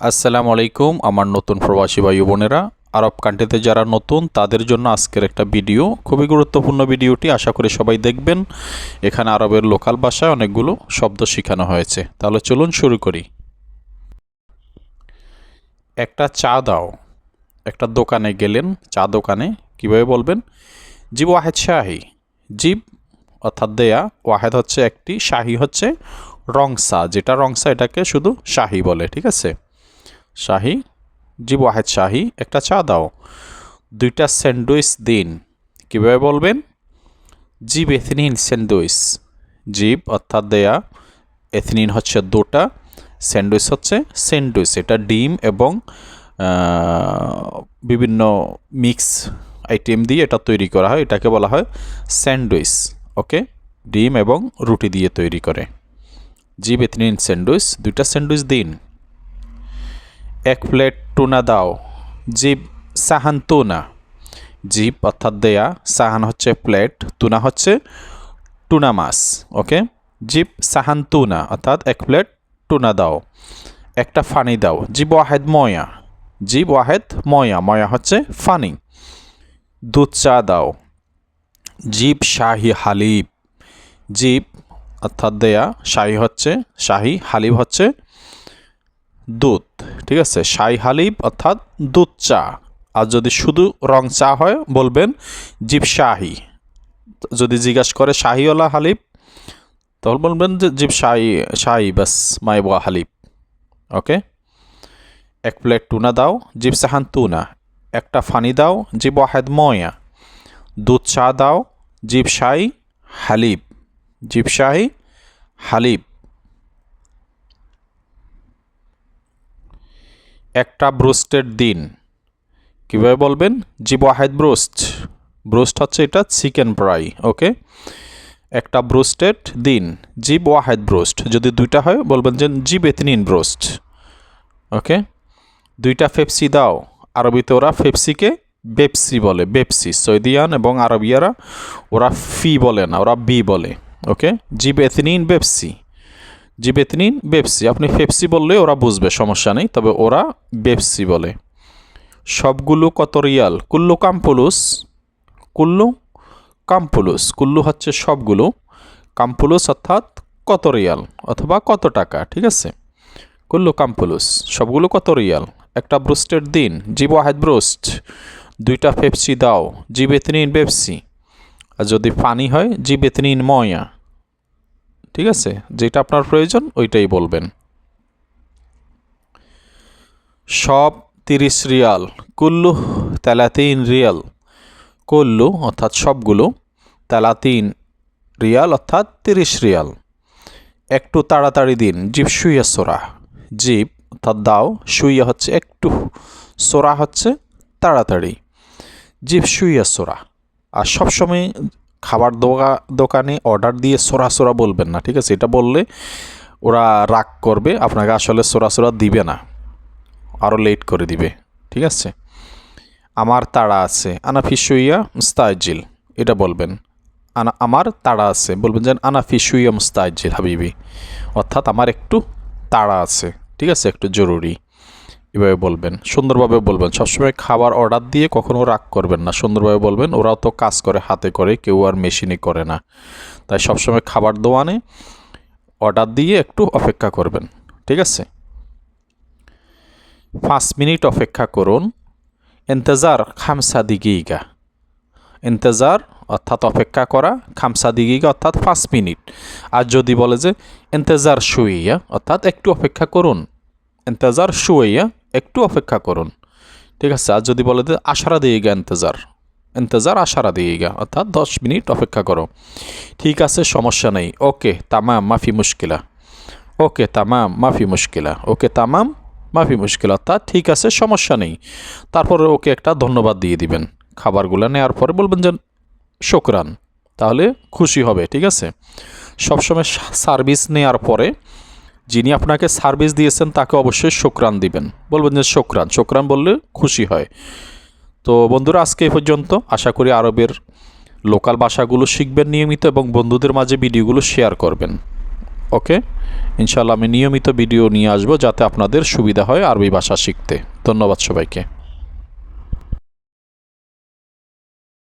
আসসালামু আলাইকুম, আমার নতুন প্রবাসী ভাই বোনেরা। আরব কান্ট্রিতে যারা নতুন, তাদের জন্য আজকের একটা ভিডিও। খুবই গুরুত্বপূর্ণ ভিডিওটি আশা করি সবাই দেখবেন। এখানে আরবের লোকাল ভাষায় অনেকগুলো শব্দ শেখানো হয়েছে। তাহলে চলুন শুরু করি। একটা চা দাও। একটা দোকানে গেলেন। চা দোকানে কীভাবে বলবেন? জিব ওয়াহেদ শাহি। জিব অর্থাৎ দেয়া। ওয়াহেদ হচ্ছে একটি, শাহি হচ্ছে রংসা যেটা রংসা এটাকে শুধু শাহি বলে, ঠিক আছে? শাহি, জিব ওয়াহেদ শাহি, একটা চা দাও। দুইটা স্যান্ডউইচ দিন। কীভাবে বলবেন? জিব এথনিন স্যান্ডউইচ। জিব অর্থাৎ দেয়া, এথনিন হচ্ছে দুটা, স্যান্ডউইচ হচ্ছে স্যান্ডউইচ। এটা ডিম এবং বিভিন্ন মিক্স আইটেম দিয়ে এটা তৈরি করা হয়। এটাকে বলা হয় স্যান্ডউইচ। ওকে? ডিম এবং রুটি দিয়ে তৈরি করে। জিব এথনিন স্যান্ডউইচ, দুইটা স্যান্ডউইচ দিন। এক প্লেট টুনা দাও। জিব সাহান তুনা জিব অর্থাৎ দেয়া, সাহান হচ্ছে প্লেট তুনা হচ্ছে টুনা মাছ, ওকে? জিব সাহান তুনা অর্থাৎ এক প্লেট টুনা দাও। একটা ফানি দাও। জিব ওয়াহেদ ময়া। জিব ওয়াহেদ ময়া ময়া হচ্ছে ফানি। দুধ চা দাও। জিব শাহি হালিব। জিব অর্থাৎ দেয়া, শাহি হচ্ছে, শাহি হালিব হচ্ছে দুধ, ঠিক আছে? শাহি হালিব অর্থাৎ দুধ চা। আর যদি শুধু রং চা হয়, বলবেন জিব শাহি। যদি জিজ্ঞাসা করে শাহিওয়ালা হালিব তাহলে বলবেন যে জিব শাহি শাহি, বাস মাইবা হালিব ওকে? এক প্লেট টুনা দাও, জিব সাহান টুনা। একটা ফানি দাও, জিব ওয়াহেদ ময়া। দুধ চা দাও, জিব শাহি হালিব জিব শাহি হালিব একটা ব্রোস্টেড দিন। কীভাবে বলবেন? জিব ওয়াহেদ ব্রোস্ট। ব্রোস্ট হচ্ছে এটা চিকেন ফ্রাই, ওকে? একটা ব্রোস্টেড দিন। জিব ওয়াহেদ ব্রোস্ট। যদি দুইটা হয়, বলবেন যে জিব এতনিন ব্রোস্ট, ওকে? দুইটা ফেপসি দাও। আরবিতে ওরা ফেপসিকে বেপসি বলে বেপসি সৌদিয়ান এবং আরবিয়ারা ওরা ফি বলে না, ওরা বি বলে, ওকে? জিব এথনিন বেপসি জি বেতনিন বেপসি আপনি ফেপসি বললে ওরা বুঝবে, সমস্যা নেই, তবে ওরা বেপসি বলে। সবগুলো কত রিয়াল? কুল্লু কাম্পুলুস কুল্লু কাম্পুলুস, কুল্লু হচ্ছে সবগুলো। কাম্পুলুস অর্থাৎ কত রিয়াল অথবা কত টাকা, ঠিক আছে? কুল্লু কাম্পুলুস, সবগুলো কত রিয়াল? একটা ব্রোস্টের দিন, জিব ওয়াহেদ ব্রোস্ট, দুইটা ফেপসি দাও জি বেতনিন বেপসি আর যদি পানি হয় জি বেতনিন ময়া। ঠিক আছে? যেটা আপনার প্রয়োজন, ওইটাই বলবেন। সব তিরিশ রিয়াল। কুল্লু তেলাতিন রিয়াল। কুল্লু, অর্থাৎ সবগুলো, তেলাতিন রিয়াল, অর্থাৎ তিরিশ রিয়াল। একটু তাড়াতাড়ি দিন। জিপ শুইয়া সোরা। জিপ, অর্থাৎ দাও, শুইয়া হচ্ছে একটু। সোরা হচ্ছে তাড়াতাড়ি। জিপ শুইয়া সোরা। আর সবসময় খাবার দোকা দোকানে অর্ডার দিয়ে সোরা বলবেন না, ঠিক আছে? এটা বললে ওরা রাগ করবে, আপনাকে আসলে সোরা দিবে না আরও লেট করে দিবে, ঠিক আছে? আমার তাড়া আছে, আনা ফিসুইয়া মুস্তাজিল এটা বলবেন। আনা, আমার তাড়া আছে, বলবেন যে আনা ফিসুইয়া মুস্তাজিল হাবিবি। অর্থাৎ আমার একটু তাড়া আছে, ঠিক আছে? একটু জরুরি। এভাবে বলবেন। সুন্দরভাবে বলবেন। সবসময় খাবার অর্ডার দিয়ে কখনো রাগ করবেন না। সুন্দরভাবে বলবেন, ওরাও তো কাজ করে হাতে করে, কেউ আর মেশিনে করে না। তাই সবসময় খাবার দোয়ানে অর্ডার দিয়ে একটু অপেক্ষা করবেন। ঠিক আছে? পাঁচ মিনিট অপেক্ষা করুন। ইন্তজার খামসা দিগিগা। ইন্তজার অর্থাৎ অপেক্ষা করা, খামসা দিগিগা অর্থাৎ পাঁচ মিনিট। আর যদি বলে যে, ইন্তজার শুইয়া, অর্থাৎ একটু অপেক্ষা করুন। ইন্তজার শুইয়া একটু অপেক্ষা করুন। ঠিক আছে, আর যদি বলে আশারা দিয়ে গা ইন্তজার ইন্তজার আশারা দিয়ে গা অর্থাৎ দশ মিনিট অপেক্ষা করো। ঠিক আছে, সমস্যা নেই। ওকে, তামাম, মাফি মুশকিলা। ওকে, তামাম, মাফি মুশকিলা। ওকে, তামাম, মাফি মুশকিল। অর্থাৎ ঠিক আছে, সমস্যা নেই। তারপরে ওকে একটা ধন্যবাদ দিয়ে দিবেন। খাবারগুলো নেওয়ার পরে বলবেন যে, শোকরান। তাহলে খুশি হবে, ঠিক আছে? সবসময় সার্ভিস নেওয়ার পরে যিনি আপনাকে সার্ভিস দিয়েছেন, তাকে অবশ্যই শোকরান দিবেন। বলবেন যে শোকরান শোকরান বললে খুশি হয়। তো বন্ধুরা, আজকে এ পর্যন্ত। আশা করি আরবের লোকাল ভাষাগুলো শিখবেন নিয়মিত এবং বন্ধুদের মাঝে ভিডিওগুলো শেয়ার করবেন। ওকে? ইনশাল্লাহ আমি নিয়মিত ভিডিও নিয়ে আসব যাতে আপনাদের সুবিধা হয় আরবি ভাষা শিখতে। ধন্যবাদ সবাইকে।